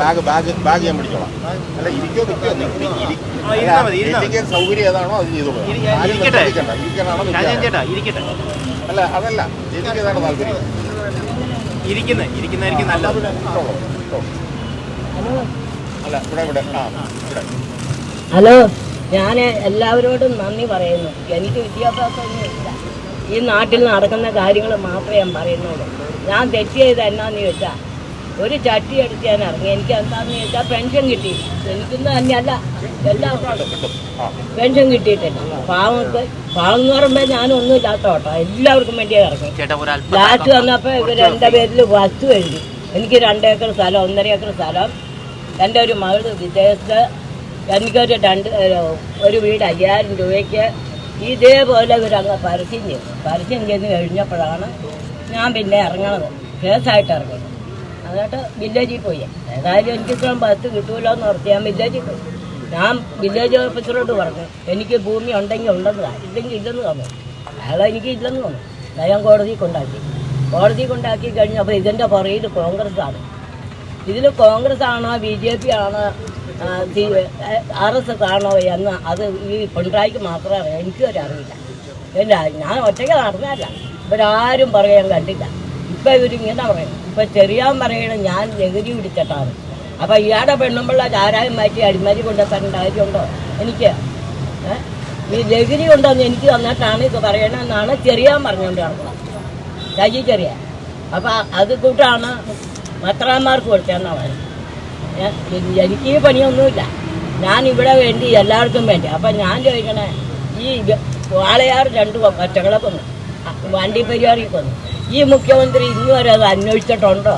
Bag bag bag ഞാൻ പിടിച്ചോളാം. അല്ല ഇരിക്കോ. ഇരിക്കാൻ സൗകര്യം ഏതാണോ അത് അല്ല അതല്ല. എനിക്ക് ഏതാണ് താല്പര്യം? ഇരിക്കുന്ന ഇരിക്കുന്നതായിരിക്കും നല്ലത്. ഇട്ടോളൂ, ഇട്ടോളൂ. അല്ല ഇവിടെ ഇവിടെ. ആ ഇവിടെ. ഹലോ ഞാൻ എല്ലാവരോടും നന്ദി പറയുന്നു. എനിക്ക് വിദ്യാഭ്യാസം ഇല്ല ഈ നാട്ടിൽ നടക്കുന്ന കാര്യങ്ങൾ മാത്രമേ ഞാൻ പറയുന്നുള്ളൂ. ഞാൻ തെറ്റ് ചെയ്ത് എന്നാന്ന് ചോദിച്ചാൽ ഒരു ചട്ടി എടുത്ത് ഞാൻ ഇറങ്ങി. എനിക്ക് എന്താന്ന് ചോദിച്ചാൽ പെൻഷൻ കിട്ടി. എനിക്കൊന്നും തന്നെയല്ല എല്ലാ പെൻഷൻ കിട്ടിയിട്ടില്ല. പാവങ്ങൾക്ക് പാവം എന്ന് പറയുമ്പോൾ ഞാനൊന്നും ഇല്ലാത്ത കേട്ടോ എല്ലാവർക്കും വേണ്ടിയാണ് ഇറങ്ങി ലാസ്റ്റ് വന്നപ്പോൾ ഇവർ എന്റെ പേരിൽ വസ്തു എഴുതി എനിക്ക് രണ്ട് ഏക്കർ സ്ഥലം ഒന്നര ഏക്കർ സ്ഥലം. എന്റെ ഒരു മകൾ വിദേശത്ത് എനിക്കൊരു രണ്ട് ഒരു വീട് അയ്യായിരം രൂപയ്ക്ക്. ഇതേപോലെ ഇവരങ്ങ് പരസ്യം ചെയ്തു പരസ്യം ചെയ്ത് കഴിഞ്ഞപ്പോഴാണ് ഞാൻ പിന്നെ ഇറങ്ങണത്. കേസായിട്ട് ഇറങ്ങുന്നത്. എന്നിട്ട് വില്ലേജിൽ പോയി. ഏതായാലും എനിക്ക് ഇത്രയും ബസ് കിട്ടൂല എന്ന് ഓർത്ത് ഞാൻ വില്ലേജിൽ പോയി. ഞാൻ വില്ലേജ് ഓഫീസറോട് പറഞ്ഞു എനിക്ക് ഭൂമി ഉണ്ടെങ്കിൽ ഉണ്ടെന്ന് ഇല്ലെങ്കിൽ ഇല്ലെന്ന് തന്നു അയാൾ എനിക്ക് ഇല്ലെന്ന് അത് ഞാൻ കോടതി കൊണ്ടാക്കി. കോടതി കൊണ്ടാക്കി കഴിഞ്ഞപ്പോൾ ഇതിന്റെ പുറകിൽ കോൺഗ്രസ് ആണ്. ഇതിൽ കോൺഗ്രസ് ആണോ ബി ജെ പി ആണോ ആർ എസ് എസ് ആണോ എന്ന് അത് ഈ പിണറായിക്ക് മാത്രമേ അറിയാം. എനിക്കും ഒരു അറിയില്ല. ഇല്ല ഞാൻ ഒറ്റയ്ക്ക് നടന്നതല്ല. ഇവരാരും പറയാൻ കണ്ടില്ല. ഇപ്പം ഇവരിങ്ങനെ പറയും ഇപ്പം ചെറിയാൻ പറയണ ഞാൻ ലഹരി പിടിച്ചിട്ടാണ്. അപ്പം ഇയാളുടെ പെണ്ണുമ്പിള്ള ചാരായം മാറ്റി അടിമാരി കൊണ്ടുവരേണ്ട കാര്യമുണ്ടോ എനിക്ക്? ഈ ലഹരി കൊണ്ടുവന്ന് എനിക്ക് തന്നിട്ടാണ് ഇത് പറയണമെന്നാണ് ചെറിയാൻ പറഞ്ഞുകൊണ്ട് നടക്കുന്നത് രാജി ചെറിയ അപ്പം അത് കൂട്ടാണ് മത്രാന്മാർക്ക് കൊടുത്തതെന്നാണ് പറയുന്നത്. എനിക്ക് ഈ പണിയൊന്നുമില്ല. ഞാൻ ഇവിടെ വേണ്ടി എല്ലാവർക്കും വേണ്ടി. അപ്പം ഞാൻ ചോദിക്കണേ ഈ വാളയാർ രണ്ട് ഒറ്റകളെ കൊന്നു. വണ്ടി പരിപാടിക്ക് കൊന്നു. ഈ മുഖ്യമന്ത്രി ഇന്ന് വരെ അത് അന്വേഷിച്ചിട്ടുണ്ടോ?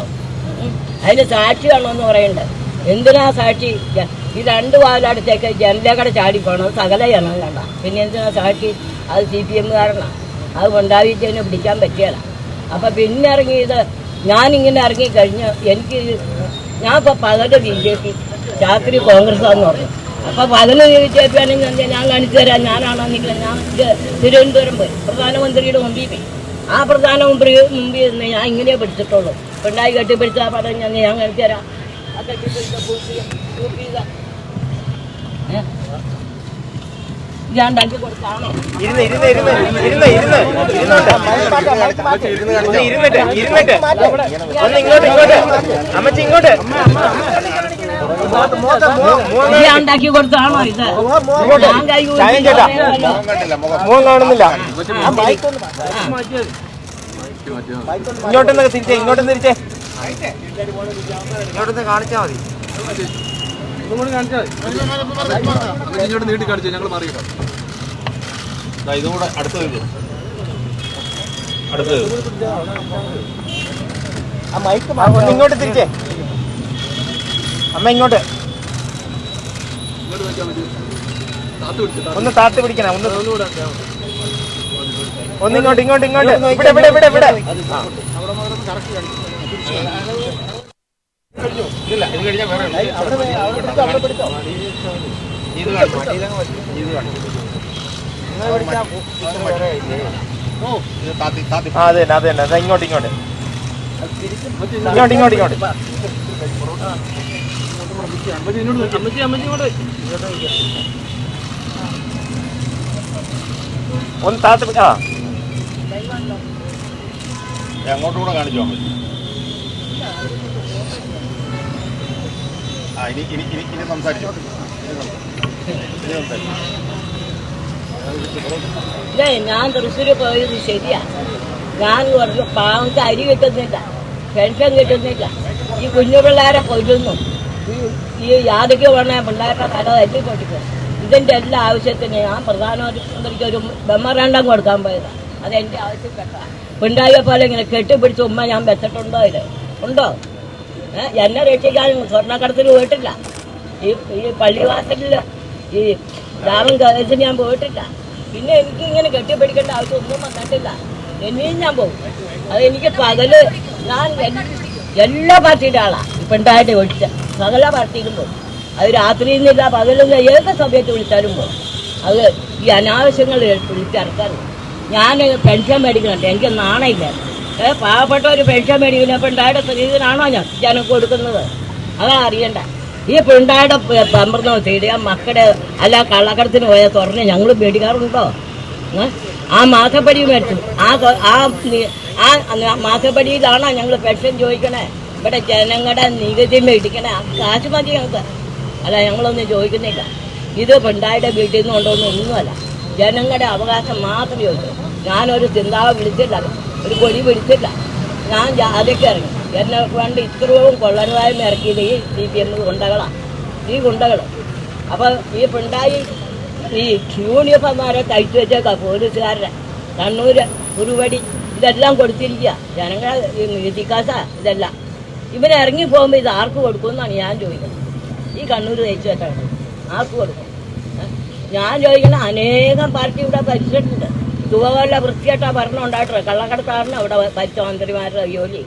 അതിന് സാക്ഷി വേണമെന്ന് പറയണ്ടേ? എന്തിനാ സാക്ഷി? ഈ രണ്ട് വാലടുത്തേക്ക് ജനലേക്കടെ പോകണം സകല ജനം കണ്ട പിന്നെ എന്തിനാ സാക്ഷി? അത് സി പി എമ്മുകാരനാണ് അത് ഉണ്ടാവിച്ചതിനെ പിടിക്കാൻ പറ്റിയല്ല അപ്പം പിന്നെ ഇറങ്ങിയത് ഞാനിങ്ങനെ ഇറങ്ങിക്കഴിഞ്ഞ് എനിക്ക് ഞാൻ ഇപ്പോൾ പകൽ ബി ജെ പി രാത്രി കോൺഗ്രസ് എന്ന് പറഞ്ഞു. അപ്പോൾ പകൽ ബി ജെ പി ആണെങ്കിൽ ഞാൻ കാണിച്ചു തരാം. ഞാനാണോ എന്നില്ല ഞാൻ തിരുവനന്തപുരം പോയി. പ്രധാനമന്ത്രിയുടെ മുമ്പിൽ പോയി. ആ പ്രധാന മുമ്പിൽ നിന്ന് ഞാൻ ഇങ്ങനെ പഠിച്ചിട്ടുള്ളൂ പെണ്ണായി കെട്ടിപ്പിടിച്ച പടം ഞാൻ ഞാൻ കാണിച്ചു തരാം. ആ കെട്ടിപ്പിടിച്ച പൂപ്പി ഞാൻ ഉണ്ടാക്കി കൊടുത്താണോ ഇരുന്ന് ഇരുന്ന് ഇരുന്ന് ഇരുന്ന് ഇരുന്ന്. ഇരുന്നോട്ടെ. ഒന്ന് ഇരുന്നിട്ട് ഇരുന്നിട്ട്. ഒന്ന് ഇങ്ങോട്ട് ഇങ്ങോട്ട്. അമ്മച്ചി ഇങ്ങോട്ട്. ഞാൻ ഉണ്ടാക്കി കൊടുത്താണോ ഇത് ഞാൻ ചേട്ടാ. മുഖം കാണുന്നില്ല ഇങ്ങോട്ടൊന്ന് തിരിച്ചേ ഇങ്ങോട്ടൊന്ന് തിരിച്ചേ. ഇങ്ങോട്ടൊന്ന് കാണിച്ചാ മതി. ഇങ്ങോട്ട് നീട്ടി കാണിച്ചു ഞങ്ങൾ മാറിയിട്ടോ ദാ ഇതും കൂടെ അടുത്ത് അടുത്ത് ആ, ഒന്ന് ഇങ്ങോട്ട് തിരിച്ചേ. അമ്മ ഇങ്ങോട്ട്. ഒന്ന് താത്ത് പിടിക്കണം ഒന്ന്. ഒന്ന് ഇങ്ങോട്ട് ഇങ്ങോട്ട് ഇങ്ങോട്ട്. ഇവിടെ ഇവിടെ ഇവിടെ ഇവിടെ. അതെ അതെ അതെ അതാ ഇങ്ങോട്ട് ഇങ്ങോട്ട്. ഇങ്ങോട്ട് ഇങ്ങോട്ട് ഇങ്ങോട്ട് അമ്മച്ചി അമ്മച്ചി അമ്മച്ചി ഒന്ന് താത്ത ആ ഞാൻ അങ്ങോട്ടും കൂടെ കാണിച്ചു അമ്മ ആ ഇനി ഇനി ഇനി ഇനി സംസാരിച്ചോ. ഞാൻ തൃശ്ശൂർ പോയത് ശരിയാ. ഞാൻ കുറച്ച് പാവങ്ങൾക്ക് അരി കിട്ടുന്നില്ല പെൻഷൻ കിട്ടുന്നില്ല. ഈ കുഞ്ഞു പിള്ളേരെ കൊല്ലുന്നു. ഈ- യാതൊക്കെ വേണ പിള്ളേരുടെ തല തല്ലി പൊട്ടിക്കും ഇതിന്റെ എല്ലാ ആവശ്യത്തിന് ഞാൻ പ്രധാനമന്ത്രിക്ക് ഒരു മെമ്മറാണ്ടം കൊടുക്കാൻ പോയതാണ് അതെന്റെ ആവശ്യപ്പെട്ട പിണ്ടായ പോലെ ഇങ്ങനെ കെട്ടിപ്പിടിച്ച് ഉമ്മ ഞാൻ വെച്ചിട്ടുണ്ടോ ഇത്? ഉണ്ടോ? എന്നെ രക്ഷിക്കാൻ സ്വർണക്കടത്തിൽ പോയിട്ടില്ല. ഈ ഈ പള്ളിവാസലിൽ ഈ രാമൻ കേസിന് ഞാൻ പോയിട്ടില്ല. പിന്നെ എനിക്ക് ഇങ്ങനെ കെട്ടിപ്പിടിക്കേണ്ട ആവശ്യം ഒന്നും വന്നിട്ടില്ല ഇനിയും ഞാൻ പോകും. അത് എനിക്ക് പകൽ ഞാൻ എല്ലാ പാർട്ടിയുടെ ആളാണ് ഇപ്പം ഉണ്ടായിട്ട് ഒഴിച്ച സകല പാർട്ടിയിലും പോകും. അത് രാത്രിയിൽ നിന്നില്ല പകലിൽ ഏത് സമയത്ത് വിളിച്ചാലും പോകും. അത് ഈ അനാവശ്യങ്ങൾ വിളിച്ചിറക്കാറുണ്ട് ഞാൻ പെൻഷൻ മേടിക്കുന്നുണ്ട്. എനിക്ക് നാണയില്ല. ഏ പാവപ്പെട്ട ഒരു പെൻഷൻ മേടിക്കുന്ന. പിണ്ടായുടെ സ്ത്രീധനാണോ ഞാൻ? ജനം കൊടുക്കുന്നത്. അതാ അറിയണ്ട. ഈ പിണ്ടായുടെ പമ്പർന്ന തീടിയ മക്കളുടെ അല്ല കള്ളക്കടത്തിന് പോയ തുറന്ന് ഞങ്ങൾ മേടിക്കാറുണ്ടോ? ആ മാസപ്പടി മേടിച്ചു. ആ ആ ആ മാസപ്പടിയിലാണോ ഞങ്ങൾ പെൻഷൻ ചോദിക്കണേ? ഇവിടെ ജനങ്ങളുടെ നികുതി മേടിക്കണേ. കാശ് മതി ഞങ്ങൾക്ക്. അല്ല ഞങ്ങളൊന്നും ചോദിക്കുന്നില്ല. ഇത് പിണ്ടായുടെ വീട്ടിൽ നിന്ന് എന്നൊന്നുമല്ല ജനങ്ങളുടെ അവകാശം മാത്രം ചോദിച്ചു ഞാനൊരു ചിന്താവ് വിളിച്ചില്ല ഒരു കൊടി പിടിച്ചില്ല. ഞാൻ ജാതിക്ക് ഇറങ്ങി. എന്നെ കൊണ്ട് ഇത്രയും കൊള്ളനുവായ്മ ഇറക്കിയത് ഈ സി പി എം ഗുണ്ടകളാണ് ഈ ഗുണ്ടകൾ അപ്പോൾ ഈ പിണ്ടായി ഈ യൂണിഫോമാരെ കഴിച്ചു വെച്ചേക്ക പോലീസുകാരുടെ. കണ്ണൂര് കുറുവടി ഇതെല്ലാം കൊടുത്തിരിക്കുക ജനങ്ങളെ ഈ നികുതിക്കാശ ഇതെല്ലാം. ഇവൻ ഇറങ്ങി പോകുമ്പോൾ ഇത് ആർക്ക് കൊടുക്കുമെന്നാണ് ഞാൻ ചോദിക്കുന്നത്. ഈ കണ്ണൂർ തയ്ച്ചു വെച്ചാണ്. ആർക്ക് കൊടുക്കും? ഞാൻ ചോദിക്കുന്ന അനേകം പാർട്ടി ഇവിടെ ഭരിച്ചിട്ടുണ്ട്. സുഖമല്ല വൃത്തിയായിട്ടാ ഭരണം ഉണ്ടായിട്ട് കള്ളക്കടത്താണ് അവിടെ ഭരിച്ച മന്ത്രിമാരുടെ ജോലി.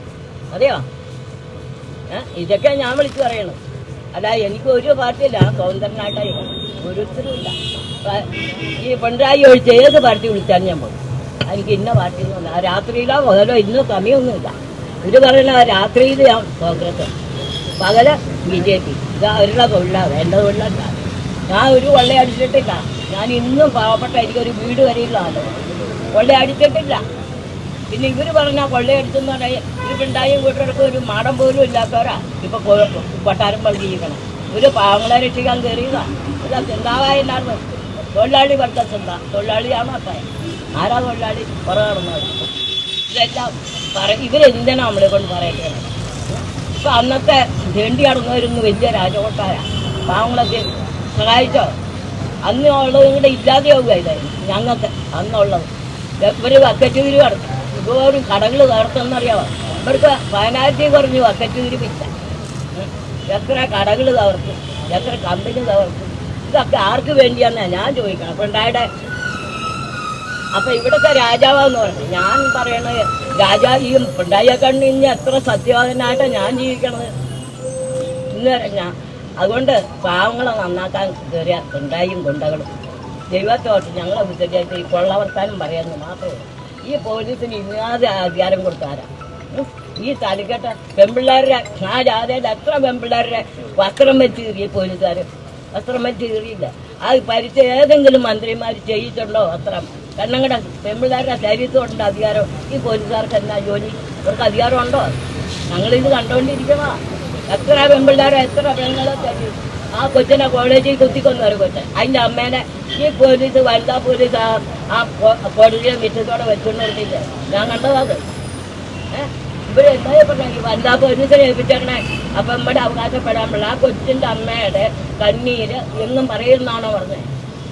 അതെയോ? ഇതൊക്കെ ഞാൻ വിളിച്ചു പറയണം. അല്ല എനിക്ക് ഒരു പാർട്ടിയില്ല സ്വതന്ത്രനായിട്ടായി ഓരോരുത്തരും ഇല്ല ഈ പിണറായി ഒഴിച്ച് ഏത് പാർട്ടി വിളിച്ചാലും ഞാൻ പോകും എനിക്ക് ഇന്ന പാർട്ടി ഒന്നുമില്ല ആ രാത്രിയിലോ പകലോ ഇന്ന് സമയമൊന്നുമില്ല. ഇത് പറയുന്ന രാത്രിയിൽ ഞാൻ കോൺഗ്രസ്. പകൽ ബി ജെ പി ഇത് അവരുടെ തൊഴിലാണ് എന്റെ തൊഴിലല്ല. ഞാൻ ഒരു വള്ളയടിച്ചിട്ടില്ല ഞാൻ ഇന്നും പാവപ്പെട്ട എനിക്കൊരു വീട് വരെയുള്ള ആൾ കൊള്ളയടിച്ചിട്ടില്ല പിന്നെ ഇവർ പറഞ്ഞ കൊള്ളയടിച്ചെന്ന് പറഞ്ഞാൽ ഇവരുണ്ടായും വീട്ടിലൊക്കെ ഒരു മാടം പോലും ഇല്ലാത്തവരാ. ഇപ്പൊ കൊട്ടാരം പള്ളിയിരിക്കണം ഒരു പാവങ്ങളെ രക്ഷിക്കാൻ കയറിയതാ ഇല്ല ചിന്താവായിരുന്നു തൊഴിലാളി പഠിച്ച ചിന്ത തൊഴിലാളിയാണോ അത്ര ആരാ തൊഴിലാളി? കുറേ നടന്നത് ഇതെല്ലാം പറ ഇവരെന്തിനാ നമ്മളെ കൊണ്ട് പറയേണ്ടത്? ഇപ്പൊ അന്നത്തെ വേണ്ടി അടങ്ങുന്നവരൊന്ന് വലിയ രാജകൊട്ടാര. പാവങ്ങളൊക്കെ സഹായിച്ചോ? അന്ന് ഉള്ളത് ഇല്ലാതെയാവുക ഇതായിരുന്നു ഞങ്ങൾക്ക് അന്നുള്ളത്. ഇവർ വക്കറ്റ് തിരി കടന്നു ഇവരും കടകൾ തകർത്തെന്നറിയാമോ ഇവർക്ക് പതിനായിരത്തി കുറഞ്ഞ് വക്കറ്റ് തിരി വിറ്റ. എത്ര കടകൾ തകർത്തു എത്ര കമ്പനി തകർത്തു. ഇതൊക്കെ ആർക്ക് വേണ്ടിയാന്നാ ഞാൻ ചോദിക്കണം. അപ്പൊ ഉണ്ടായുടെ അപ്പൊ ഇവിടുത്തെ രാജാവെന്ന് പറഞ്ഞു. ഞാൻ പറയണത് രാജാ ഈ പിണ്ടായിയെ കണ്ട് ഇനി എത്ര സത്യവാദനായിട്ടാണ് ഞാൻ ജീവിക്കണത്? ഇന്ന് ഞാൻ അതുകൊണ്ട് പാവങ്ങളെ നന്നാക്കാൻ കയറിയ പിണ്ടായും ഗുണ്ടകളും. ദൈവത്തോട്ട് ഞങ്ങളെ വിദ്യാഭ്യാസം ഈ കൊള്ളവർത്താനും പറയാമെന്ന് മാത്രമേ. ഈ പോലീസിന് ഇല്ലാതെ അധികാരം കൊടുത്താരാ. ഈ തലക്കെട്ട പെമ്പിള്ളേരുടെ ആ ജാഥയിൽ എത്ര പെമ്പിള്ളേരുടെ വസ്ത്രം വെച്ച് കീറി പോലീസുകാർ വസ്ത്രം വെച്ച് കീറിയില്ല. അത് പരിച്ച ഏതെങ്കിലും മന്ത്രിമാർ ചെയ്യിച്ചുണ്ടോ വസ്ത്രം? കണ്ണങ്ങടെ പെമ്പിള്ളേരുടെ ശരീരത്തോടുണ്ട് അധികാരം. ഈ പോലീസുകാർക്ക് എന്നാ ജോലി? ഇവർക്ക് അധികാരം ഉണ്ടോ? ഞങ്ങളിത് കണ്ടുകൊണ്ടിരിക്കണോ എത്ര പെമ്പിള്ളേരോ എത്ര പെണ്ണുങ്ങളോ ആ കൊച്ചിനെ കോളേജിൽ കുത്തിക്കൊന്നു ഒരു കൊച്ചൻ. അതിന്റെ അമ്മേനെ ഈ പോലീസ് വനിതാ പോലീസ് ആ ആ കോ- കോടതിയെ മിറ്റത്തോടെ വെച്ചോണ്ടിരുന്നില്ല ഞാൻ കണ്ടതാത് ഏഹ് ഇവിടെ എന്താ പറഞ്ഞ? വനിതാ പോലീസിനെ ഏൽപ്പിച്ചേക്കണേ. അപ്പൊ നമ്മുടെ അവകാശപ്പെടാൻ ആ കൊച്ചിന്റെ അമ്മയുടെ കണ്ണീര് എന്നും പറയുന്നാണോ പറഞ്ഞത്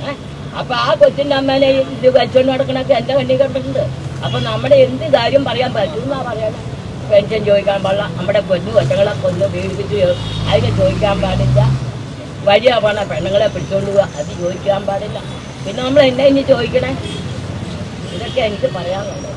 ഏഹ് അപ്പൊ ആ കൊച്ചിന്റെ അമ്മേനെ ഇത് വെച്ചോണ്ട് നടക്കണൊക്കെ എന്റെ കണ്ണീർ കണ്ടിട്ടുണ്ട്. അപ്പൊ നമ്മുടെ എന്ത് കാര്യം പറയാൻ പറ്റുമെന്നാ പറയണേ പെൻഷൻ ചോദിക്കാൻ പാടില്ല. നമ്മുടെ കൊന്നു കൊച്ചങ്ങളെ കൊന്നു പീഡിപ്പിച്ച് അതിനെ ചോദിക്കാൻ പാടില്ല. വഴിയാ പോണ പെണ്ണുങ്ങളെ പിടിച്ചോണ്ട് പോവുക അത് ചോദിക്കാൻ പാടില്ല. പിന്നെ നമ്മൾ എന്നെ ഇനി ചോദിക്കണേ? ഇതൊക്കെ എനിക്ക് പറയാനുള്ളത്.